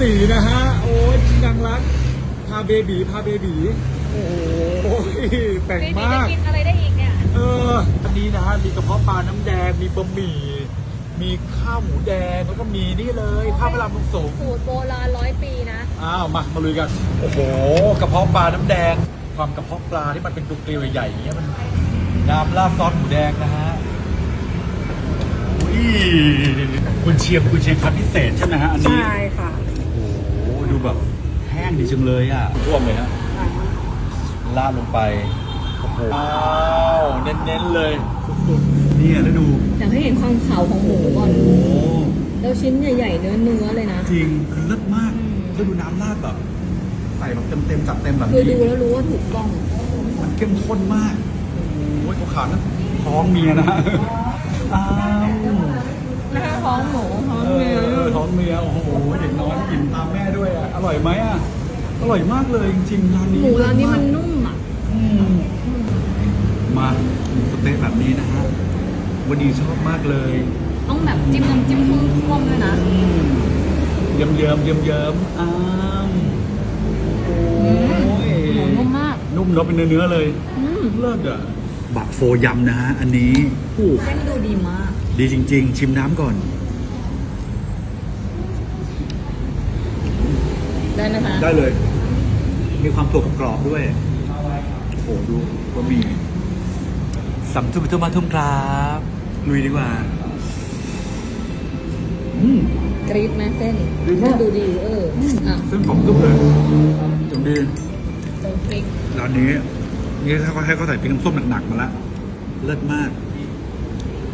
สีนะฮะ โอ้ยนางรัก พาเบบีพาเบบีโอ้โหแต่งปีนี้มาจะกกินอะไรได้อีกเนี่ย เออ อันนี้นะฮะ มีกระเพาะปลาน้ำแดง มีบะหมี่ มีข้าวหมูแดง แล้วก็มีนี่เลย ข้าวพระรามลงสงสูตรโบราณร้อยปีนะ อ้าว มา มาลุยกัน โอ้โห กระเพาะปลาน้ำแดง ความกระเพาะปลาที่มันเป็นตุกเกลียวใหญ่ๆอย่างเงี้ยมันน้ำราดซอสหมูแดงนะฮะอุ้ยคุณเชียงคุณเชียงคัดพิเศษใช่ไหมฮะอันนี้ ใช่ค่ะ โอ้โหดูแบบแห้งดีจังเลยอะท่วมเลยฮะลาดลงไปโอ้โหว้าวเน้นๆเลยสุดๆเนี่ยแล้วดูอยากให้เห็นความขาวของหมูก่อนโอ้โหแล้วชิ้นใหญ่ๆเนื้อเนื้อๆเลยนะจริงคือเลิศมากอืมแล้วดูน้ำราดแบบใส่แบบเต็มๆจัดเต็มแบบคือนี้ดูแล้วรู้ว่าถูกต้องมันเข้มข้นมากโอ้ยขาวๆนั่นท้องเมียนะฮะอ้าวนะคะท้องหมูท้องเอเนื้ออท้องเมียโอ้โหเด็กน้อยกินตามแม่ด้วย อะอร่อยไหมอะ อร่อยมากเลยจริงๆร้านนี้หมูร้านนี้มันนุ่มอะอืมมาหมูสะเต๊ะแบบนี้นะฮะวันนี้ชอบมากเลย ต้องแบบจิ้มน้ำจิ้มท่วมๆด้วยนะเยิ้มเยิ้มเยิ้มเยิ้มๆอ้ามโอ้ยหมูนุ่มมาก นุ่มเนาะเป็นเนื้อๆเลยอืมเลิศอะบักโฟยำนะฮะอันนี้โอ้เส้นดูดีมาก ดีจริง ๆ ชิมน้ำก่อน ได้ไหมคะได้เลย มีความตัวกับกรอบด้วย โอ้โหดูบะหมี่สัมทุมทุมมาทุ่มครับลุยดีกว่า อืม กรี๊ดไหมเส้นดีมาก ดูดีเอออะเส้นผมตุ้มเลยจงดีเติมพริกร้านนี้นี่ถ้าเขาให้เขาใส่พริกน้ำส้มหนักๆมาละเลิศมาก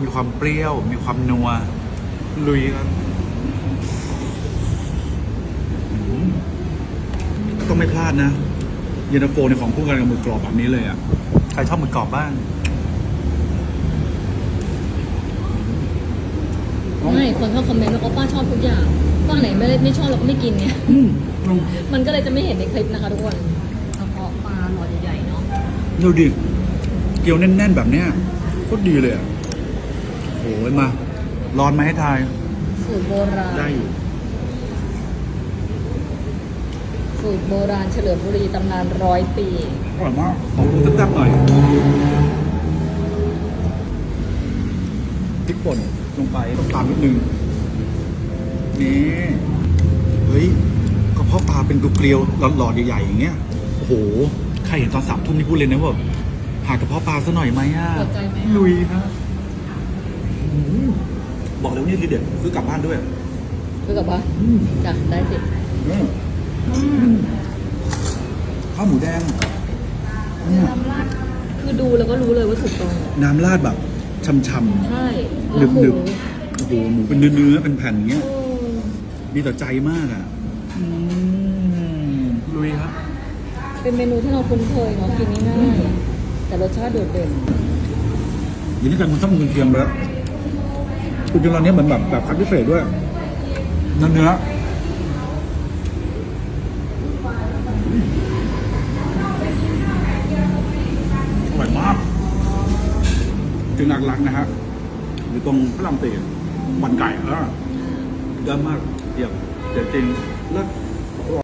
มีความเปรี้ยว มีความนัว ลุยครับอืมต้อง ไม่พลาดนะ เย็นตาโฟในของคู่กันกับหมึกกรอบแบบนี้เลยอะ ใครชอบหมึกกรอบบ้าง ไม่คนเขาคอมเมนต์ว่าโอป้าชอบทุกอย่างป้าไหนไม่ได้ไม่ชอบเราก็ไม่กินไงอืมลองมันก็เลยจะไม่เห็นในคลิปนะคะทุกคนกระเพาะปลาหลอดใหญ่ๆเนาะดูดิ เกี๊ยวแน่น ๆ แบบเนี้ยโคตรดีเลยอะโอ้ยมา ร้อนไหมาให้ทาย สูตรโบราณได้อยู่ สูตรโบราณเฉลิมบุรีตำนานร้อยปีอร่อยมากขอแซ่บๆหน่อยพริกป่นลงไปต้องตามนิดนึงนี่เฮ้ยกระเพาะปลาเป็นเกลียวๆหลอดๆใหญ่ๆอย่างเงี้ยโอ้โหใครเห็นตอนสามทุ่มนี่พูดเลยนะว่าแบบหากระเพาะปลาซะหน่อยไหมอะสนใจไหมลุยครับอืมบอกเลยว่านี่ทีเด็ดซื้อกลับบ้านด้วยคือกับว่าอืมจ้ะได้สิ ข้าวหมูแดงเนี่ยน้ำราดคือดูแล้วก็รู้เลยว่าถูกต้องน้ำราดแบบช่ำ ใช่ๆแล้วหมูนึบ ๆโอ้โหหมูเป็นเนื้อๆเป็นแผ่นอย่างเงี้ยเออดีต่อใจมากอะอืมลุยครับ เป็นเมนูที่เราคุ้นเคยเนาะกินง่ายๆแต่รสชาติโดดเด่นอย่างนี้กันมันต้องมือเทียมไปแล้วคุณจนร้านนี้เหมือนแบบแบบคัดพิเศษด้วยเนื้อเนื้ออร่อยมากจึง หลักๆนะฮะอยู่ตรงพระรามตีบันไก่เออเยอะมากเยี่ยมเดี๋ยวจริงแล้ว